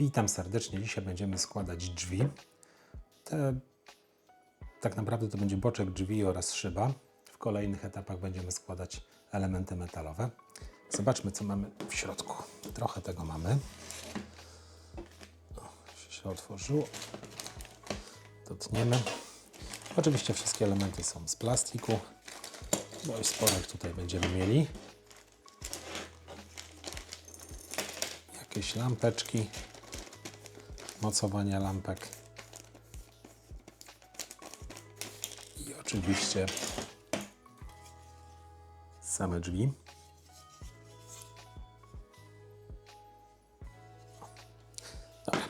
Witam serdecznie. Dzisiaj będziemy składać drzwi. Te, tak naprawdę to będzie boczek drzwi oraz szyba. W kolejnych etapach będziemy składać elementy metalowe. Zobaczmy, co mamy w środku. Trochę tego mamy. O, się otworzyło. Dotniemy. Oczywiście wszystkie elementy są z plastiku. Dość sporo ich tutaj będziemy mieli. Jakieś lampeczki, mocowania lampek i oczywiście same drzwi.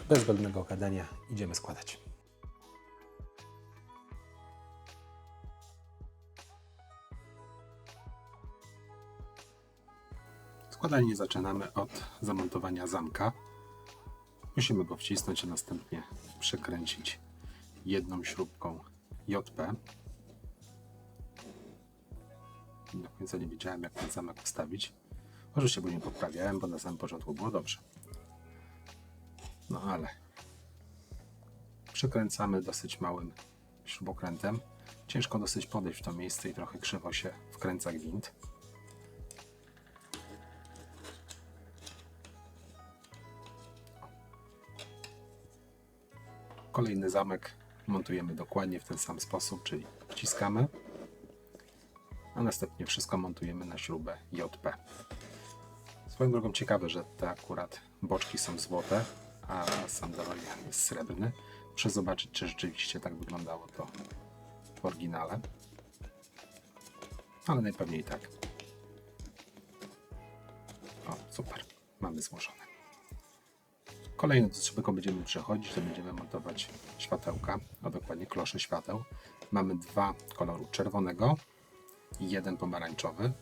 Bez zbędnego gadania idziemy składać. Składanie zaczynamy od zamontowania zamka. Musimy go wcisnąć, a następnie przekręcić jedną śrubką JP. Do końca nie wiedziałem, jak ten zamek ustawić. Oczywiście go nie poprawiałem, bo na samym początku było dobrze. No ale przekręcamy dosyć małym śrubokrętem. Ciężko dosyć podejść w to miejsce i trochę krzywo się wkręca gwint. Kolejny zamek montujemy dokładnie w ten sam sposób, czyli wciskamy, a następnie wszystko montujemy na śrubę JP. Swoją drogą ciekawe, że te akurat boczki są złote, a sam DeLorean jest srebrny. Muszę zobaczyć, czy rzeczywiście tak wyglądało to w oryginale. Ale najpewniej tak. O, super. Mamy złożone. Kolejne, co szybko będziemy przechodzić, to będziemy montować światełka, a dokładnie klosze świateł. Mamy dwa koloru czerwonego i jeden pomarańczowy.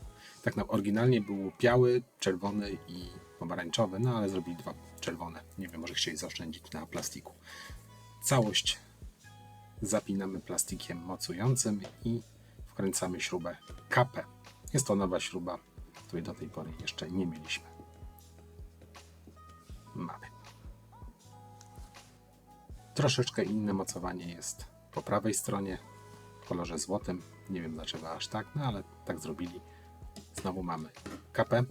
Tak na oryginalnie był biały, czerwony i pomarańczowy, no ale zrobili dwa czerwone. Nie wiem, może chcieli zaoszczędzić na plastiku. Całość zapinamy plastikiem mocującym i wkręcamy śrubę kapę. Jest to nowa śruba, której do tej pory jeszcze nie mieliśmy. Mamy. Troszeczkę inne mocowanie jest po prawej stronie w kolorze złotym. Nie wiem dlaczego aż tak, no ale tak zrobili. Znowu mamy kapę.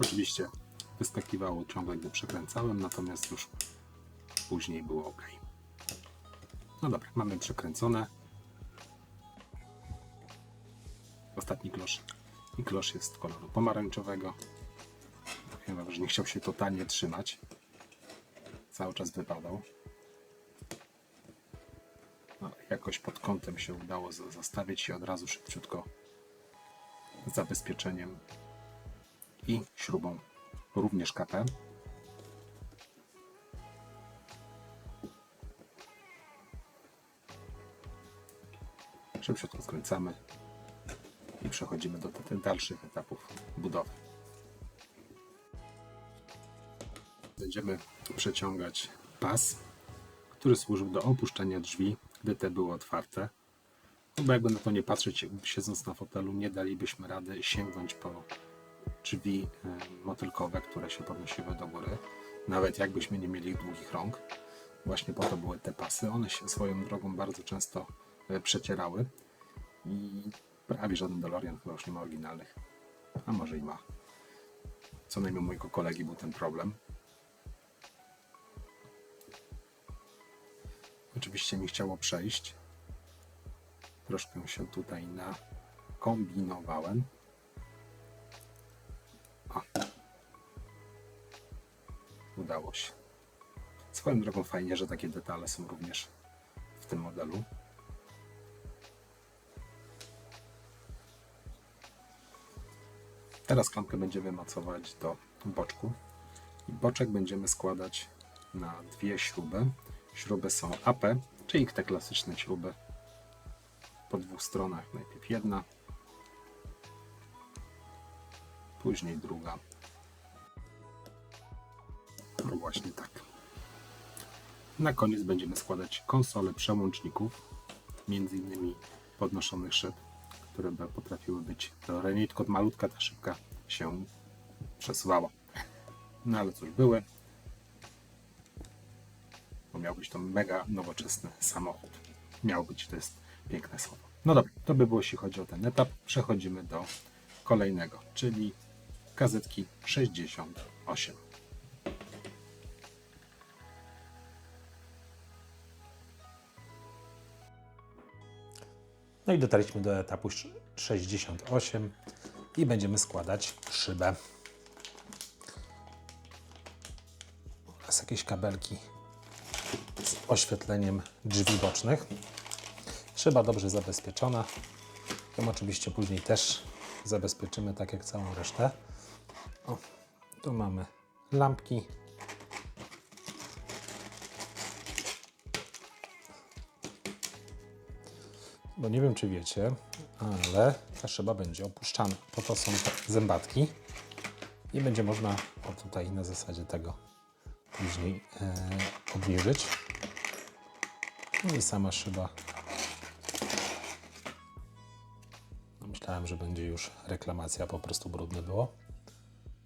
Oczywiście wyskakiwało ciągle, gdy przekręcałem, natomiast już później było ok. No dobra, mamy przekręcone. Ostatni klosz. I klosz jest koloru pomarańczowego. Chyba, że nie chciał się totalnie trzymać. Cały czas wypadał. No, jakoś pod kątem się udało za- zastawić i od razu szybciutko zabezpieczeniem i śrubą również kapę. Szybciutko skręcamy i przechodzimy do dalszych etapów budowy. Będziemy przeciągać pas, który służył do opuszczenia drzwi, gdy te były otwarte. No bo jakby na to nie patrzeć, siedząc na fotelu, nie dalibyśmy rady sięgnąć po drzwi motylkowe, które się podnosiły do góry, nawet jakbyśmy nie mieli długich rąk. Właśnie po to były te pasy. One się swoją drogą bardzo często e, przecierały i prawie żaden DeLorean chyba już nie ma oryginalnych, a może i ma. Co najmniej u mojego kolegi był ten problem. Oczywiście mi chciało przejść. Troszkę się tutaj nakombinowałem. O. Udało się. Swoją drogą fajnie, że takie detale są również w tym modelu. Teraz klamkę będziemy mocować do boczku. I boczek będziemy składać na dwie śruby. Śruby są AP, czyli te klasyczne śruby po dwóch stronach. Najpierw jedna, później druga. No właśnie tak. Na koniec będziemy składać konsole przełączników, między innymi podnoszonych szyb, które by potrafiły być teoretycznie tylko malutka ta szybka się przesuwało. No ale cóż, były. Bo miał być to mega nowoczesny samochód. Miał być, to jest piękne słowo. No dobra, to by było jeśli chodzi o ten etap. Przechodzimy do kolejnego, czyli gazetki 68. No i dotarliśmy do etapu sz- 68 i będziemy składać szybę. Oraz jakieś kabelki oświetleniem drzwi bocznych. Szyba dobrze zabezpieczona. Ją oczywiście później też zabezpieczymy, tak jak całą resztę. O, tu mamy lampki. Bo nie wiem, czy wiecie, ale ta szyba będzie opuszczana. Po to są zębatki i będzie można o tutaj na zasadzie tego później e, obniżyć. I sama szyba. No myślałem, że będzie już reklamacja, po prostu brudne było.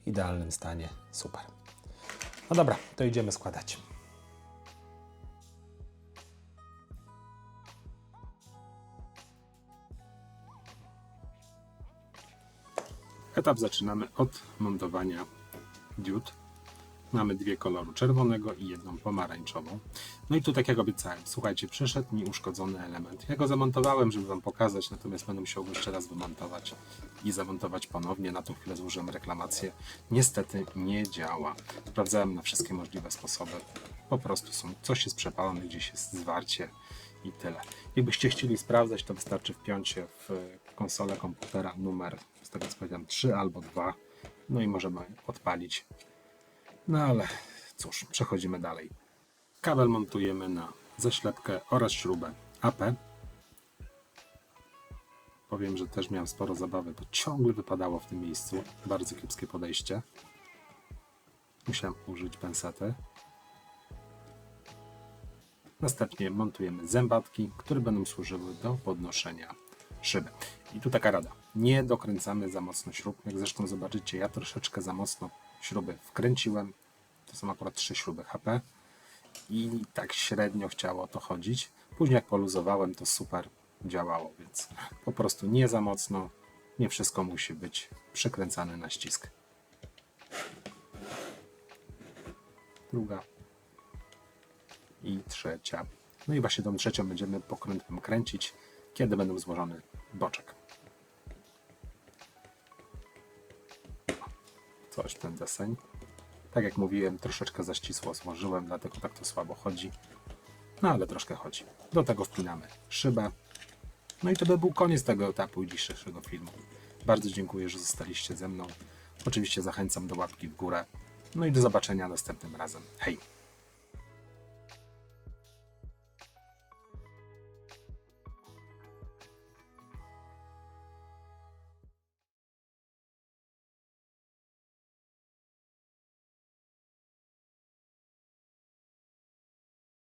W idealnym stanie, super. No dobra, to idziemy składać. Etap zaczynamy od montowania diod. Mamy dwie koloru czerwonego i jedną pomarańczową. No i tu tak jak obiecałem, słuchajcie, przyszedł mi uszkodzony element. Ja go zamontowałem, żeby Wam pokazać, natomiast będę musiał go jeszcze raz wymontować i zamontować ponownie. Na tą chwilę złożyłem reklamację. Niestety nie działa. Sprawdzałem na wszystkie możliwe sposoby. Po prostu są, coś jest przepalone, gdzieś jest zwarcie i tyle. Jakbyście chcieli sprawdzać, to wystarczy wpiąć się w konsolę komputera numer, z tego co powiedziałem, 3 albo 2. No i możemy odpalić no ale cóż, przechodzimy dalej. Kabel montujemy na zaślepkę oraz śrubę AP. Powiem, że też miałem sporo zabawy, bo ciągle wypadało w tym miejscu. Bardzo kiepskie podejście. Musiałem użyć pensety. Następnie montujemy zębatki, które będą służyły do podnoszenia szyby. I tu taka rada. Nie dokręcamy za mocno śrub. Jak zresztą zobaczycie, ja troszeczkę za mocno śruby wkręciłem. To są akurat trzy śruby HP. I tak średnio chciało to chodzić. Później jak poluzowałem, to super działało, więc po prostu nie za mocno. Nie wszystko musi być przykręcane na ścisk. Druga i trzecia. No i właśnie tą trzecią będziemy pokrętłem kręcić, kiedy będą złożony boczek. Coś ten deseń. Tak jak mówiłem, troszeczkę za ścisło złożyłem, dlatego tak to słabo chodzi. No ale troszkę chodzi. Do tego wpinamy szybę. No i to by był koniec tego etapu dzisiejszego filmu. Bardzo dziękuję, że zostaliście ze mną. Oczywiście zachęcam do łapki w górę. No i do zobaczenia następnym razem. Hej!